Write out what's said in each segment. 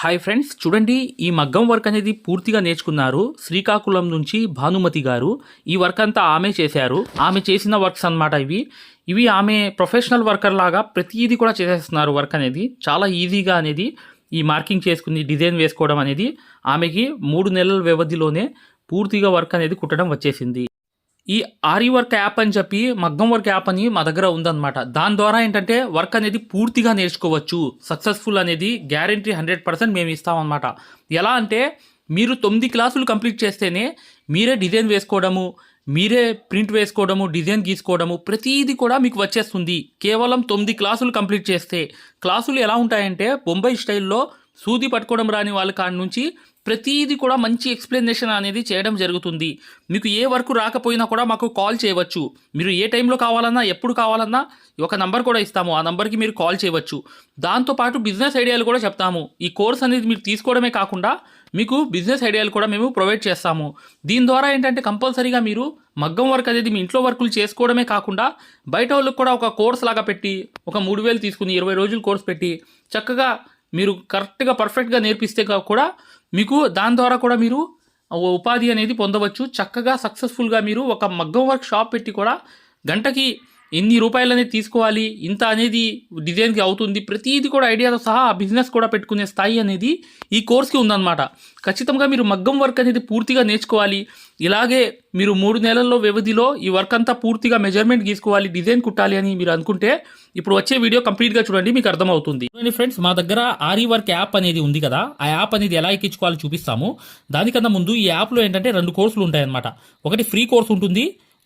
Hi friends చూడండి ఈ మగ్గం వర్క్ అనేది పూర్తిగా నేర్చుకున్నారు శ్రీకాకుళం నుంచి భానుమతి గారు. ఈ వర్క్ అంతా ఆమె చేశారు. ఆమె చేసిన వర్క్స్ అన్నమాట ఇవి. ఇవి ఆమె ప్రొఫెషనల్ వర్కర్ లాగా ప్రతిదీ కూడా చేసేస్తున్నారు వర్క్ అనేది. చాలా ఈజీగా అనేది ఈ మార్కింగ్ చేసుకుని డిజైన్ వేసుకోవడం అనేది ఆమెకి మూడు నెలల వ్యవధిలోనే పూర్తిగా వర్క్ అనేది కుట్టడం వచ్చేసింది. ఈ ఆరి వర్క్ యాప్ అని చెప్పి మగ్గం వర్క్ యాప్ అని మా దగ్గర ఉందన్నమాట. దాని ద్వారా ఏంటంటే వర్క్ అనేది పూర్తిగా నేర్చుకోవచ్చు. సక్సెస్ఫుల్ అనేది గ్యారంటీ హండ్రెడ్ పర్సెంట్ మేము ఇస్తామన్నమాట. ఎలా అంటే మీరు తొమ్మిది క్లాసులు కంప్లీట్ చేస్తేనే మీరే డిజైన్ వేసుకోవడము మీరే ప్రింట్ వేసుకోవడము డిజైన్ గీసుకోవడము ప్రతిదీ కూడా మీకు వచ్చేస్తుంది. కేవలం తొమ్మిది క్లాసులు కంప్లీట్ చేస్తే క్లాసులు ఎలా ఉంటాయంటే బొంబాయి స్టైల్లో సూది పట్టుకోవడం రాని వాళ్ళ కాడి నుంచి ప్రతిదీ కూడా మంచి ఎక్స్ప్లెనేషన్ అనేది చేయడం జరుగుతుంది. మీకు ఏ వర్క్ రాకపోయినా కూడా మాకు కాల్ చేయవచ్చు. మీరు ఏ టైంలో కావాలన్నా ఎప్పుడు కావాలన్నా ఒక నంబర్ కూడా ఇస్తాము. ఆ నంబర్కి మీరు కాల్ చేయవచ్చు. దాంతోపాటు బిజినెస్ ఐడియాలు కూడా చెప్తాము. ఈ కోర్స్ అనేది మీరు తీసుకోవడమే కాకుండా మీకు బిజినెస్ ఐడియాలు కూడా మేము ప్రొవైడ్ చేస్తాము. దీని ద్వారా ఏంటంటే కంపల్సరీగా మీరు మగ్గం వర్క్ అనేది మీ ఇంట్లో వర్కులు చేసుకోవడమే కాకుండా బయట వాళ్ళకి కూడా ఒక కోర్స్ లాగా పెట్టి ఒక మూడు వేలు తీసుకుని ఇరవై రోజులు కోర్స్ పెట్టి చక్కగా మీరు కరెక్ట్గా పర్ఫెక్ట్గా నేర్పిస్తే కూడా మీకు దాని ద్వారా కూడా మీరు ఉపాధి అనేది పొందవచ్చు. చక్కగా సక్సెస్ఫుల్గా మీరు ఒక మగ్గం వర్క్ షాప్ పెట్టి కూడా గంటకి ఎన్ని రూపాయలు అనేది తీసుకోవాలి ఇంత అనేది డిజైన్కి అవుతుంది ప్రతిదీ కూడా ఐడియాతో సహా ఆ బిజినెస్ కూడా పెట్టుకునే స్థాయి అనేది ఈ కోర్స్కి ఉందన్నమాట. ఖచ్చితంగా మీరు మగ్గం వర్క్ అనేది పూర్తిగా నేర్చుకోవాలి. ఇలాగే మీరు మూడు నెలల్లో వ్యవధిలో ఈ వర్క్ అంతా పూర్తిగా మెజర్మెంట్ గీసుకోవాలి డిజైన్ కుట్టాలి అని మీరు అనుకుంటే ఇప్పుడు వచ్చే వీడియో కంప్లీట్గా చూడండి మీకు అర్థమవుతుంది. ఫ్రెండ్స్ మా దగ్గర ఆరి వర్క్ యాప్ అనేది ఉంది కదా ఆ యాప్ అనేది ఎలా ఎక్కించుకోవాలో చూపిస్తాము. దానికన్నా ముందు ఈ యాప్లో ఏంటంటే రెండు కోర్సులు ఉంటాయన్నమాట. ఒకటి ఫ్రీ కోర్స్ ఉంటుంది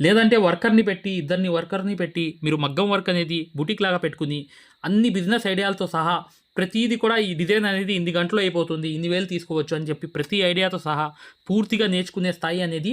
లేదంటే వర్కర్ని పెట్టి ఇద్దరిని వర్కర్ని పెట్టి మీరు మగ్గం వర్క్ అనేది బుటిక్ లాగా పెట్టుకుని అన్ని బిజినెస్ ఐడియాలతో సహా ప్రతిదీ కూడా ఈ డిజైన్ అనేది ఇన్ని గంటలో అయిపోతుంది ఇన్ని వేలు తీసుకోవచ్చు అని చెప్పి ప్రతి ఐడియాతో సహా పూర్తిగా నేర్చుకునే స్థాయి అనేది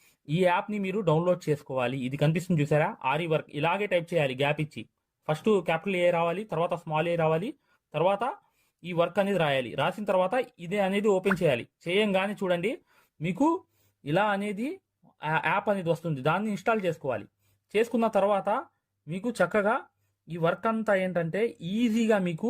ఈ యాప్ని మీరు డౌన్లోడ్ చేసుకోవాలి. ఇది కనిపిస్తుంది చూసారా? ఆరి వర్క్. ఇలాగే టైప్ చేయాలి. గ్యాప్ ఇచ్చి. ఫస్ట్ క్యాపిటల్ ఏ రావాలి? తర్వాత స్మాల్ ఏ రావాలి? తర్వాత ఈ వర్క్ అనేది రాయాలి. రాసిన తర్వాత ఇదే అనేది ఓపెన్ చేయాలి. చేయంగానే చూడండి మీకు ఇలా అనేది యాప్ అనేది వస్తుంది. దాన్ని ఇన్స్టాల్ చేసుకోవాలి. చేసుకున్న తర్వాత మీకు చక్కగా ఈ వర్క్ అంతా ఏంటంటే ఈజీగా మీకు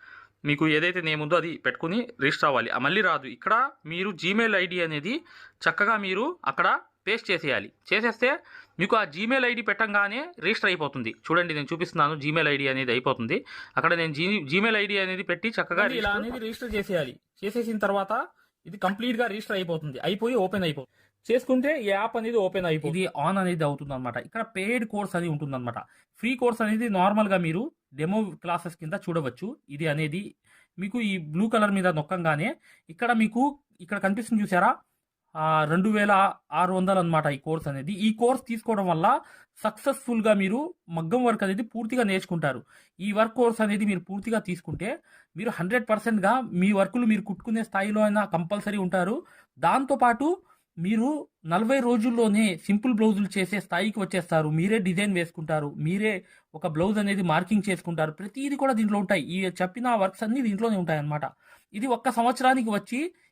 మీకు ఏదైతే నేమ్ ఉందో అది పెట్టుకుని రిజిస్టర్ అవ్వాలి. ఆ మళ్ళీ రాదు. ఇక్కడ మీరు జీమెయిల్ ఐడి అనేది చక్కగా మీరు అక్కడ పేస్ట్ చేసేయాలి. చేసేస్తే మీకు ఆ జీమెయిల్ ఐడి పెట్టంగానే రిజిస్టర్ అయిపోతుంది. చూడండి నేను చూపిస్తున్నాను జీమెయిల్ ఐడి అనేది అయిపోతుంది. అక్కడ నేను జీ జీమెయిల్ ఐడి అనేది పెట్టి చక్కగా ఇలా అనేది రిజిస్టర్ చేసేయాలి. చేసేసిన తర్వాత ఇది కంప్లీట్గా రిజిస్టర్ అయిపోతుంది. అయిపోయి ఓపెన్ అయిపోతుంది. చేసుకుంటే ఈ యాప్ అనేది ఓపెన్ అయిపోతుంది. ఇది ఆన్ అనేది అవుతుంది అనమాట ఇక్కడ పెయిడ్ కోర్స్ అది ఉంటుంది అనమాట ఫ్రీ కోర్స్ అనేది నార్మల్గా మీరు డెమో క్లాసెస్ కింద చూడవచ్చు. ఇది అనేది మీకు ఈ బ్లూ కలర్ మీద నొక్కంగానే ఇక్కడ మీకు ఇక్కడ కనిపిస్తుంది చూసారా? రెండు వేల ఆరు వందలు అనమాట ఈ కోర్స్ అనేది. ఈ కోర్స్ తీసుకోవడం వల్ల సక్సెస్ఫుల్గా మీరు మగ్గం వర్క్ అనేది పూర్తిగా నేర్చుకుంటారు. ఈ వర్క్ కోర్స్ అనేది మీరు పూర్తిగా తీసుకుంటే మీరు హండ్రెడ్ పర్సెంట్గా మీ వర్కులు మీరు కుట్టుకునే స్థాయిలో అయినా కంపల్సరీ ఉంటారు. దాంతోపాటు మీరు నలభై రోజుల్లోనే సింపుల్ బ్లౌజులు చేసే స్థాయికి వచ్చేస్తారు. మీరే డిజైన్ వేసుకుంటారు. మీరే ఒక బ్లౌజ్ అనేది మార్కింగ్ చేసుకుంటారు. ప్రతిదీ కూడా దీంట్లో ఉంటాయి. ఈ చెప్పిన వర్క్స్ అన్ని దీంట్లోనే ఉంటాయి అన్నమాట ఇది ఒక్క సంవత్సరానికి వచ్చి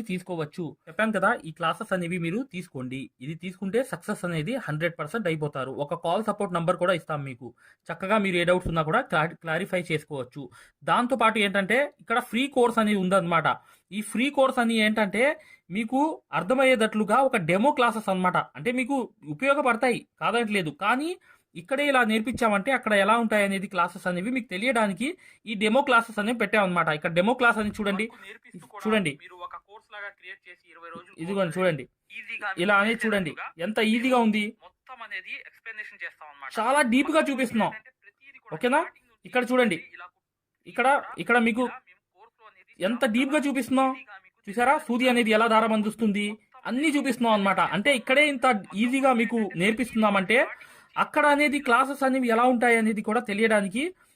తీసుకోవచ్చు. చెప్పాను కదా ఈ క్లాసెస్ అనేవి మీరు తీసుకోండి. ఇది తీసుకుంటే సక్సెస్ అనేది హండ్రెడ్ పర్సెంట్ అయిపోతారు. ఒక కాల్ సపోర్ట్ నంబర్ కూడా ఇస్తాం మీకు. చక్కగా మీరు ఏ డౌట్స్ ఉన్నా కూడా క్లా- క్లారిఫై చేసుకోవచ్చు. దాంతో పాటు ఏంటంటే ఇక్కడ ఫ్రీ కోర్స్ అనేది ఉందన్నమాట. ఈ ఫ్రీ కోర్స్ అని ఏంటంటే మీకు అర్థమయ్యేటట్లుగా ఒక డెమో క్లాసెస్ అన్నమాట. అంటే మీకు ఉపయోగపడతాయి కాదనట్లేదు కానీ ఇక్కడే ఇలా నేర్పించామంటే అక్కడ ఎలా ఉంటాయి అనేది క్లాసెస్ అనేవి మీకు తెలియడానికి ఈ డెమో క్లాసెస్ అనేవి పెట్టామన్నమాట. ఇక్కడ డెమో క్లాస్ అని చూడండి. చూడండి. మీరు ఒక కోర్స్ లాగా క్రియేట్ చేసి ఇరవై రోజులు ఇదిగోండి చూడండి. ఇలా అనేది చూడండి. ఎంత ఈజీగా ఉంది. మొత్తం అనేది ఎక్స్ప్లెనేషన్ చేస్తాం అన్నమాట. చాలా డీప్గా చూపిస్తున్నాం. ఓకేనా? ఇక్కడ చూడండి. ఇక్కడ ఇక్కడ మీకు ఎంత డీప్గా చూపిస్తున్నాం? చూసారా? సూది అనేది ఎలా దారం అందిస్తుంది? అన్ని చూపిస్తున్నాం అన్నమాట. అంటే ఇక్కడే ఇంత ఈజీగా మీకు నేర్పిస్తున్నామంటే అక్కడ అనేది క్లాసెస్ అనేవి ఎలా ఉంటాయి అనేది కూడా తెలియడానికి